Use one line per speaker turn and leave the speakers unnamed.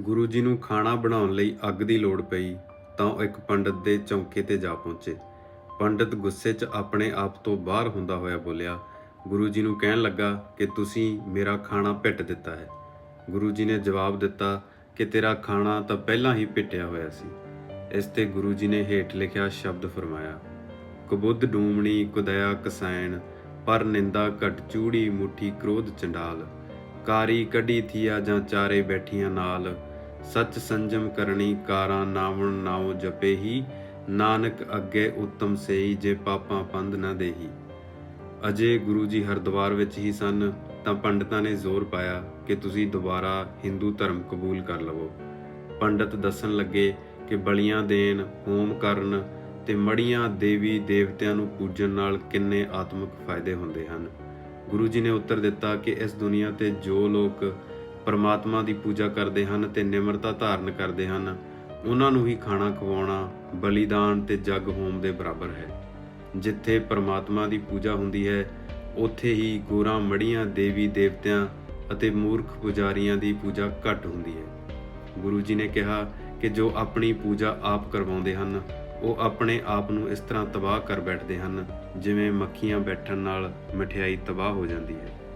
ਗੁਰੂ ਜੀ ਨੂੰ ਖਾਣਾ ਬਣਾਉਣ ਲਈ ਅੱਗ ਦੀ ਲੋੜ ਪਈ ਤਾਂ ਉਹ ਇੱਕ ਪੰਡਤ ਦੇ ਚੌਂਕੇ ਤੇ ਜਾ ਪਹੁੰਚੇ। ਪੰਡਤ ਗੁੱਸੇ 'ਚ ਆਪਣੇ ਆਪ ਤੋਂ ਬਾਹਰ ਹੁੰਦਾ ਹੋਇਆ ਬੋਲਿਆ, ਗੁਰੂ ਜੀ ਨੂੰ ਕਹਿਣ ਲੱਗਾ ਕਿ ਤੁਸੀਂ ਮੇਰਾ ਖਾਣਾ ਪਿੱਟ ਦਿੱਤਾ ਹੈ। ਗੁਰੂ ਜੀ ਨੇ ਜਵਾਬ ਦਿੱਤਾ ਕਿ ਤੇਰਾ ਖਾਣਾ ਤਾਂ ਪਹਿਲਾਂ ਹੀ ਪਿੱਟਿਆ ਹੋਇਆ ਸੀ। ਇਸ ਤੇ ਗੁਰੂ ਜੀ ਨੇ ਹੇਠ ਲਿਖਿਆ ਸ਼ਬਦ ਫਰਮਾਇਆ, ਕਬੁੱਧ ਡੂਮਣੀ, ਕੁਦਇਆ ਕਸੈਣ, ਪਰ ਨਿੰਦਾ ਘਟ ਚੂੜੀ ਮੁਠੀ ਕ੍ਰੋਧ ਚੰਡਾਲ। ਕਾਰੀ ਕੱਢੀ ਥੀਆ ਜਾਂ ਚਾਰੇ ਬੈਠੀਆਂ ਨਾਲ ਸੱਚ ਸੰਜਮ ਕਰਨੀ ਕਾਰਾਂ ਨਾਵਣ ਨਾਉ ਜਪੇ ਨਾਨਕ ਅੱਗੇ ਉੱਤਮ ਸੇਈ ਜੇ ਪਾਪਾਂ ਪੰਧ ਨਾ ਦੇਹੀ। ਅਜੇ ਗੁਰੂ ਜੀ ਹਰਦੁਆਰ ਵਿੱਚ ਹੀ ਸਨ, ਤਾਂ ਪੰਡਤਾਂ ਨੇ ਜ਼ੋਰ ਪਾਇਆ ਕਿ ਤੁਸੀਂ ਦੁਬਾਰਾ ਹਿੰਦੂ ਧਰਮ ਕਬੂਲ ਕਰ ਲਵੋ। ਪੰਡਤ ਦੱਸਣ ਲੱਗੇ ਕਿ ਬਲੀਆਂ ਦੇਣ, ਹੋਮ ਕਰਨ ਤੇ ਮੜੀਆਂ ਦੇਵੀ ਦੇਵਤਿਆਂ ਨੂੰ ਪੂਜਣ ਨਾਲ ਕਿੰਨੇ ਆਤਮਿਕ ਫਾਇਦੇ ਹੁੰਦੇ ਹਨ। ਗੁਰੂ ਜੀ ਨੇ ਉੱਤਰ ਦਿੱਤਾ ਕਿ ਇਸ ਦੁਨੀਆ ਤੇ ਜੋ ਲੋਕ ਪਰਮਾਤਮਾ ਦੀ ਪੂਜਾ ਕਰਦੇ ਹਨ ਤੇ ਨਿਮਰਤਾ ਧਾਰਨ ਕਰਦੇ ਹਨ। ਉਹਨਾਂ ਨੂੰ ਹੀ ਖਾਣਾ ਖਵਾਉਣਾ, ਬਲੀਦਾਨ ਤੇ ਜਗ ਹੋਮ ਦੇ ਬਰਾਬਰ ਹੈ। ਜਿੱਥੇ ਪਰਮਾਤਮਾ ਦੀ ਪੂਜਾ ਹੁੰਦੀ ਹੈ, ਉੱਥੇ ਹੀ ਗੋਰਾਂ ਮੜੀਆਂ ਦੇਵੀ ਦੇਵਤਿਆਂ ਅਤੇ ਮੂਰਖ ਪੁਜਾਰੀਆਂ ਦੀ ਪੂਜਾ ਘੱਟ ਹੁੰਦੀ ਹੈ। ਗੁਰੂ ਜੀ ਨੇ ਕਿਹਾ ਕਿ ਜੋ ਆਪਣੀ ਪੂਜਾ ਆਪ ਕਰਵਾਉਂਦੇ ਹਨ, ਉਹ ਆਪਣੇ ਆਪ ਨੂੰ ਇਸ ਤਰ੍ਹਾਂ ਤਬਾਹ ਕਰ ਬੈਠਦੇ ਹਨ, ਜਿਵੇਂ ਮੱਖੀਆਂ ਬੈਠਣ ਨਾਲ ਮਠਿਆਈ ਤਬਾਹ ਹੋ ਜਾਂਦੀ ਹੈ।